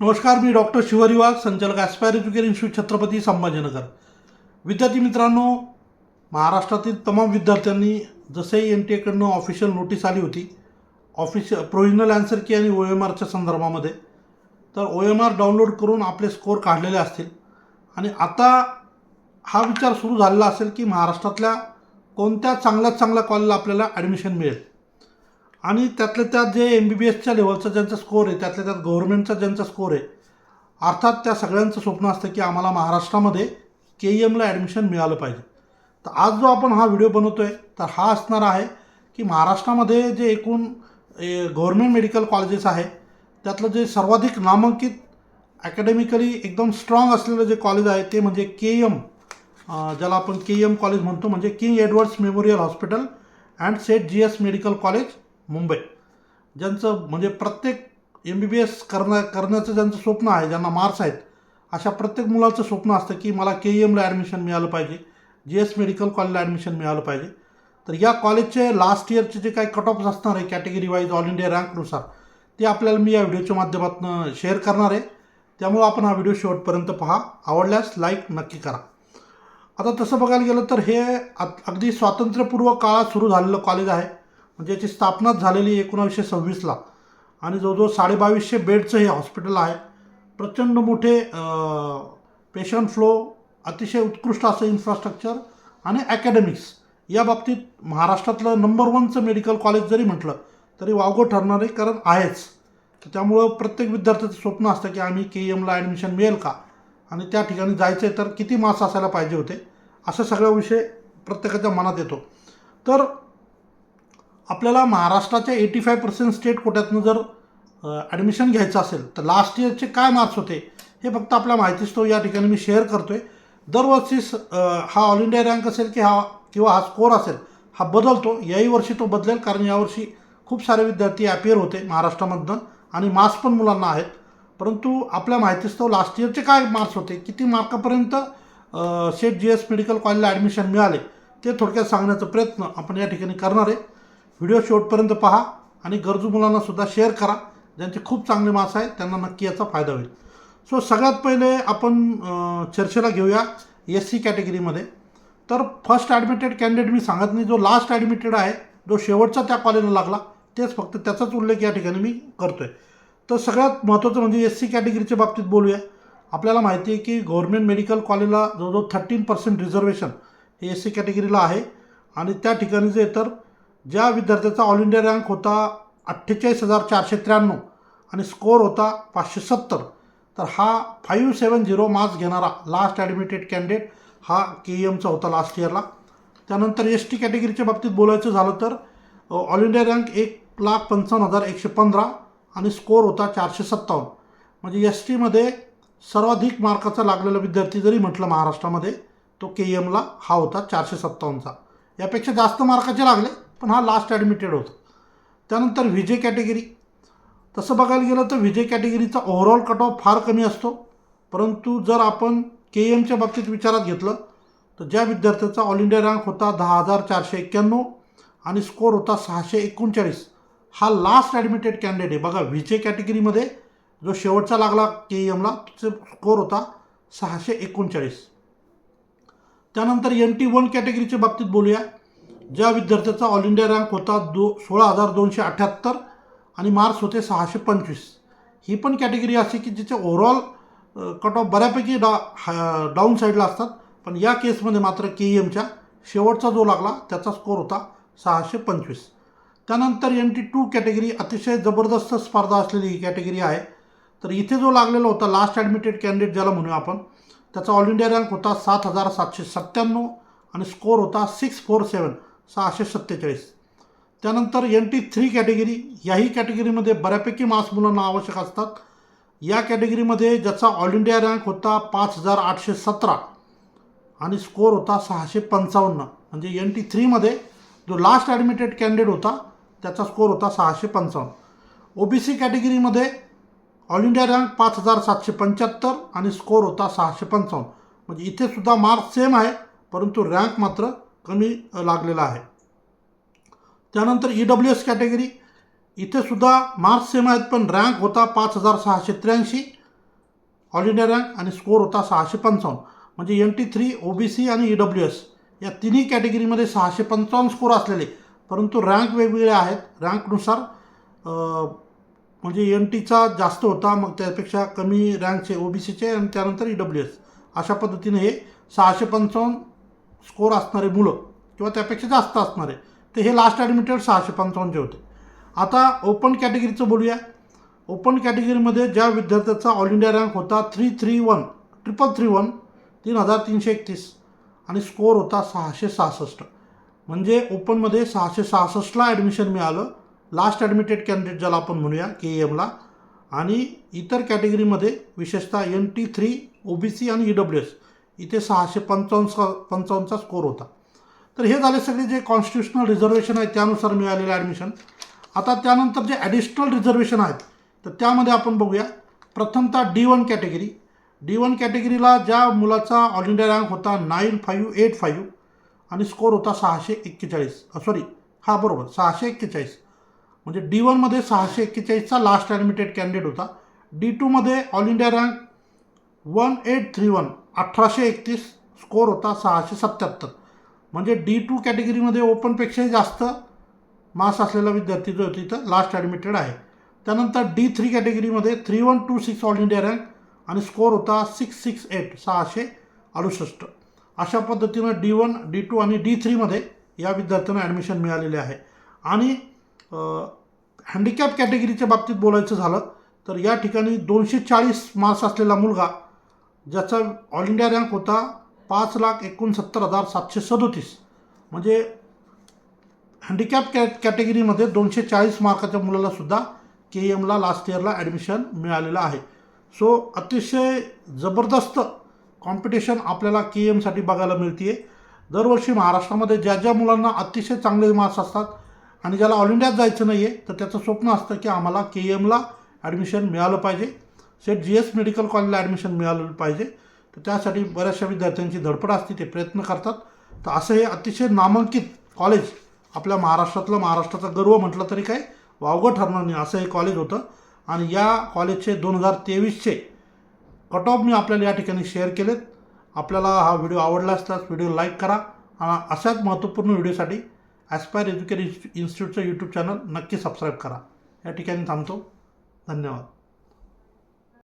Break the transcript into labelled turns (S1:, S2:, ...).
S1: नमस्कार मी डॉक्टर शिवरी वाघ संचालक aspire education institute Chhatrapati Sambhajinagar. विद्यार्थी मित्रांनो महाराष्ट्रातील तमाम विद्यार्थ्यांनी जसे एन टी एकडनं ऑफिशियल नोटीस आली होती ऑफिश प्रोव्हिजनल आन्सर की आणि ओ एम आरच्या संदर्भामध्ये तर ओ एम आर डाउनलोड करून आपले स्कोअर काढलेले असतील. आणि आता हा विचार सुरू झालेला असेल की महाराष्ट्रातल्या कोणत्या चांगल्यात चांगल्या कॉलेजला आपल्याला ॲडमिशन मिळेल. आणि त्यातल्या त्यात जे एम बी बी एसच्या लेवलचा ज्यांचा स्कोअर आहे त्यातल्या त्यात गव्हर्नमेंटचा ज्यांचा स्कोअर आहे अर्थात त्या सगळ्यांचं स्वप्न असतं की आम्हाला महाराष्ट्रामध्ये के ई एमला ॲडमिशन मिळालं पाहिजे. तर आज जो आपण हा व्हिडिओ बनवतो आहे तर हा असणार आहे की महाराष्ट्रामध्ये जे एकूण गव्हर्नमेंट मेडिकल कॉलेजेस आहे त्यातलं जे सर्वाधिक नामांकित अकॅडमिकली एकदम स्ट्रॉंग असलेलं जे कॉलेज आहे ते म्हणजे के एम ज्याला आपण के एम कॉलेज म्हणतो म्हणजे King Edwards memorial hospital and Seth G S medical college Mumbai. ज्यांचं म्हणजे प्रत्येक एम बी बी एस करण्या करण्याचं ज्यांचं स्वप्न आहे ज्यांना मार्क्स आहेत अशा प्रत्येक मुलाचं स्वप्न असतं की मला के ई एमला ॲडमिशन मिळालं पाहिजे जी एस मेडिकल कॉलेजला ॲडमिशन मिळालं पाहिजे. तर या कॉलेजचे लास्ट इयरचे जे काही कट ऑफ्स असणार आहे कॅटेगरी वाईज ऑल इंडिया रँकनुसार ते आपल्याला मी या व्हिडिओच्या माध्यमातून शेअर करणार आहे. त्यामुळं आपण हा व्हिडिओ शेवटपर्यंत पहा. आवडल्यास लाईक नक्की करा. आता तसं बघायला गेलं तर हे अगदी स्वातंत्र्यपूर्व काळात सुरू झालेलं कॉलेज आहे. म्हणजे याची स्थापनाच झालेली एकोणावीसशे सव्वीसला आणि जवळजवळ साडेबावीसशे बेडचं हे हॉस्पिटल आहे. प्रचंड मोठे पेशंट फ्लो अतिशय उत्कृष्ट असं इन्फ्रास्ट्रक्चर आणि ॲकॅडमिक्स या बाबतीत महाराष्ट्रातलं नंबर वनचं मेडिकल कॉलेज जरी म्हटलं तरी वावगं ठरणारे कारण आहेच. तर त्यामुळं प्रत्येक विद्यार्थ्याचं स्वप्न असतं की आम्ही के एमला ॲडमिशन मिळेल का? आणि त्या ठिकाणी जायचं आहे तर किती मार्क्स असायला पाहिजे होते? असं सगळा विषय प्रत्येकाच्या मनात येतो. तर आपल्याला महाराष्ट्राच्या एटी फाय पर्सेंट स्टेट कोट्यातनं जर ॲडमिशन घ्यायचं असेल तर लास्ट इयरचे काय मार्क्स होते हे फक्त आपल्या माहितीस्तव या ठिकाणी मी शेअर करतो आहे दरवर्षी स- हा ऑल इंडिया रँक असेल की हा किंवा हा स्कोअर असेल हा बदलतो. याही वर्षी तो बदलेल कारण यावर्षी खूप सारे विद्यार्थी ॲपियर होते महाराष्ट्रामधनं आणि मार्क्स पण मुलांना आहेत. परंतु आपल्या माहितीस्तव लास्ट इयरचे काय मार्क्स होते किती मार्कापर्यंत अ, सेट जी एस मेडिकल कॉलेजला ॲडमिशन मिळाले ते थोडक्यात सांगण्याचा प्रयत्न आपण या ठिकाणी करणार आहे. व्हिडिओ शेवटपर्यंत पहा आणि गरजू मुलांनासुद्धा शेअर करा. ज्यांचे खूप चांगले मास आहेत त्यांना नक्की याचा फायदा होईल. सो सगळ्यात पहिले आपण चर्चेला घेऊया एस सी कॅटेगरीमध्ये तर फर्स्ट ॲडमिटेड कॅन्डिडेट मी सांगत नाही जो लास्ट ॲडमिटेड आहे जो शेवटचा त्या कॉलेजला लागला तेच फक्त त्याचाच उल्लेख या ठिकाणी मी करतो आहे तर सगळ्यात महत्त्वाचं म्हणजे एस सी कॅटेगरीच्या बाबतीत बोलूया. आपल्याला माहिती आहे की गव्हर्मेंट मेडिकल कॉलेजला जवळजवळ थर्टीन पर्सेंट रिझर्वेशन हे एस सी कॅटेगरीला आहे. आणि त्या ठिकाणी जे तर ज्या विद्यार्थ्याचा ऑल इंडिया रँक होता अठ्ठेचाळीस हजार चारशे त्र्याण्णव आणि स्कोअर होता पाचशे सत्तर तर हा फाईव्ह सेवन झिरो मार्क्स घेणारा लास्ट ॲडमिटेड कॅन्डिडेट हा के एमचा होता लास्ट इयरला त्यानंतर एस टी कॅटेगरीच्या बाबतीत बोलायचं झालं तर ऑल इंडिया रँक एक लाख पंचावन्न हजार एकशे पंधरा आणि स्कोअर होता चारशे सत्तावन्न. म्हणजे एस टीमध्ये सर्वाधिक मार्काचा लागलेला विद्यार्थी जरी म्हटलं महाराष्ट्रामध्ये तो के एमला हा होता चारशे सत्तावन्नचा. यापेक्षा जास्त मार्काचे लागले. पण हा लास्ट ॲडमिटेड होता. त्यानंतर विजय कॅटेगरी तसं बघायला गेलं तर विजय कॅटेगरीचा ओव्हरऑल कट ऑफ फार कमी असतो. परंतु जर आपण के एमच्या बाबतीत विचारात घेतलं तर ज्या विद्यार्थ्याचा ऑल इंडिया रँक होता दहा हजार चारशे एक्क्याण्णव आणि स्कोअर होता सहाशे एकोणचाळीस हा लास्ट ॲडमिटेड कॅन्डिडेट आहे. बघा विजय कॅटेगरीमध्ये जो शेवटचा लागला के एमला त्याचा स्कोअर होता सहाशे एकोणचाळीस. त्यानंतर एन टी वन कॅटेगरीच्या बाबतीत बोलूया. ज्या विद्यार्थ्याचा ऑल इंडिया रँक होता दो सोळा हजार दोनशे अठ्ठ्याहत्तर आणि मार्क्स होते सहाशे पंचवीस. ही पण कॅटेगरी अशी की जिचे ओव्हरऑल कट ऑफ बऱ्यापैकी डा डाऊन साईडला असतात. पण या केसमध्ये मात्र के ई एमच्या शेवटचा जो लागला त्याचा स्कोअर होता सहाशे पंचवीस. त्यानंतर एन टी टू कॅटेगरी अतिशय जबरदस्त स्पर्धा असलेली ही कॅटेगरी आहे. तर इथे जो लागलेला होता लास्ट ॲडमिटेड कॅन्डिडेट ज्याला म्हणूया आपण त्याचा ऑल इंडिया रँक होता सात हजार सातशे सत्त्याण्णव आणि स्कोअर होता सिक्स फोर सेवन सहाशे सत्तेचाळीस. त्यानंतर एन टी थ्री कॅटेगरी याही कॅटेगरीमध्ये बऱ्यापैकी मार्क्स मुलांना आवश्यक असतात. या कॅटेगरीमध्ये ज्याचा ऑल इंडिया रँक होता पाच हजार आठशे सतरा आणि स्कोअर होता सहाशे पंचावन्न. म्हणजे एन टी थ्रीमध्ये जो लास्ट ॲडमिटेड कॅन्डिडेट होता त्याचा स्कोअर होता सहाशे पंचावन्न. ओ बी सी कॅटेगरीमध्ये ऑल इंडिया रँक पाच हजार सातशे पंच्याहत्तर आणि स्कोअर होता सहाशे पंचावन्न. म्हणजे इथेसुद्धा मार्क्स सेम आहे परंतु रँक मात्र कमी लागलेला आहे. त्यानंतर ई डब्ल्यू एस कॅटेगरी इथे सुद्धा मार्क्स सेम आहेत पण रँक होता पाच हजार सहाशे त्र्याऐंशी. ऑल इंडिया रँक आणि स्कोर होता सहाशे पंचावन्न. म्हणजे N T three O B C आणि ई डब्ल्यू एस या तिन्ही कॅटेगरीमध्ये सहाशे पंचावन्न स्कोर असलेले. परंतु रँक वेगवेगळे आहेत. रँकनुसार म्हणजे एन टीचा जास्त होता मग त्यापेक्षा कमी रँकचे ओ बी सीचे आणि त्यानंतर ई डब्ल्यू एस अशा पद्धतीने हे सहाशे पंचावन्न स्कोर असणारे मुलं किंवा त्यापेक्षा जास्त असणारे तर हे लास्ट ॲडमिटेड सहाशे पंचावन्नचे होते. आता ओपन कॅटेगरीचं बोलूया. ओपन कॅटेगरीमध्ये ज्या विद्यार्थ्याचा ऑल इंडिया रँक होता three three one triple three one तीन हजार तीनशे एकतीस. आणि स्कोर होता सहाशे सहासष्ट. म्हणजे ओपनमध्ये सहाशे सहासष्टला ॲडमिशन मिळालं. लास्ट ॲडमिटेड कॅन्डिडेट ज्याला आपण म्हणूया के एमला आणि इतर कॅटेगरीमध्ये विशेषतः N T three O B C आणि ई डब्ल्यू एस इथे सहाशे पंचावन्न पंचावन्नचा स्कोर होता. तर हे झाले सगळे जे कॉन्स्टिट्युशनल रिझर्वेशन आहे त्यानुसार मिळालेलं ॲडमिशन आता त्यानंतर जे ॲडिशनल रिझर्वेशन आहेत तर त्यामध्ये आपण बघूया. प्रथमतः D one category D one कॅटेगरीला ज्या मुलाचा ऑल इंडिया रँक होता नाईन फाईव्ह एट फाईव्ह आणि स्कोर होता सहाशे एक्केचाळीस. सॉरी हा बरोबर सहाशे एक्केचाळीस. म्हणजे डी वनमध्ये सहाशे एक्केचाळीसचा लास्ट ॲडमिटेड कॅन्डिडेट होता. डी टूमध्ये all India rank one eight three one अठराशे एकतीस स्कोर होता सहाशे सत्त्याहत्तर म्हणजे डी टू कॅटेगरीमध्ये ओपनपेक्षाही जास्त मास असलेला विद्यार्थी जो तिथं लास्ट ॲडमिटेड आहे. त्यानंतर D three category three one two six all India rank आणि स्कोर होता सिक्स सिक्स एट सहाशे अडुसष्ट. अशा पद्धतीनं डी वन डी टू आणि डी थ्रीमध्ये या विद्यार्थ्यांना ॲडमिशन मिळालेले आहे. आणि हँडिकॅप कॅटेगरीच्या बाबतीत बोलायचं झालं तर या ठिकाणी दोनशे चाळीस मार्क्स असलेला मुलगा ज्याचा ऑल इंडिया रँक होता पाच लाख एकोणसत्तर हजार सातशे सदोतीस. म्हणजे हँडिकॅप कॅ कॅटेगरीमध्ये दोनशे चाळीस मार्काच्या मुलालासुद्धा के एमला लास्ट इयरला ॲडमिशन मिळालेलं आहे. सो अतिशय जबरदस्त कॉम्पिटिशन आपल्याला के एमसाठी बघायला मिळते दरवर्षी महाराष्ट्रामध्ये ज्या ज्या मुलांना अतिशय चांगले मार्क्स असतात आणि ज्याला ऑल इंडियात जायचं नाही आहे तर त्याचं स्वप्न असतं की आम्हाला के एमला ॲडमिशन मिळालं पाहिजे. सेट जी एस मेडिकल कॉलेजला ॲडमिशन मिळालं पाहिजे. तर त्यासाठी बऱ्याचशा विद्यार्थ्यांची धडपड असते ते प्रयत्न करतात. तर असं हे अतिशय नामांकित कॉलेज आपल्या महाराष्ट्रातलं महाराष्ट्राचा गर्व म्हटलं तरी काय वावगं ठरणार नाही. असं हे कॉलेज होतं. आणि या कॉलेजचे दोन हजार तेवीसचे कट ऑफ मी आपल्याला या ठिकाणी शेअर केलेत. आपल्याला हा व्हिडिओ आवडला असल्यास व्हिडिओ लाईक करा. आणि अशाच महत्त्वपूर्ण व्हिडिओसाठी ॲस्पायर एज्युकेशन इन्स्टिट्यूटचं यूट्यूब चॅनल नक्की सबस्क्राईब करा. या ठिकाणी थांबतो. धन्यवाद.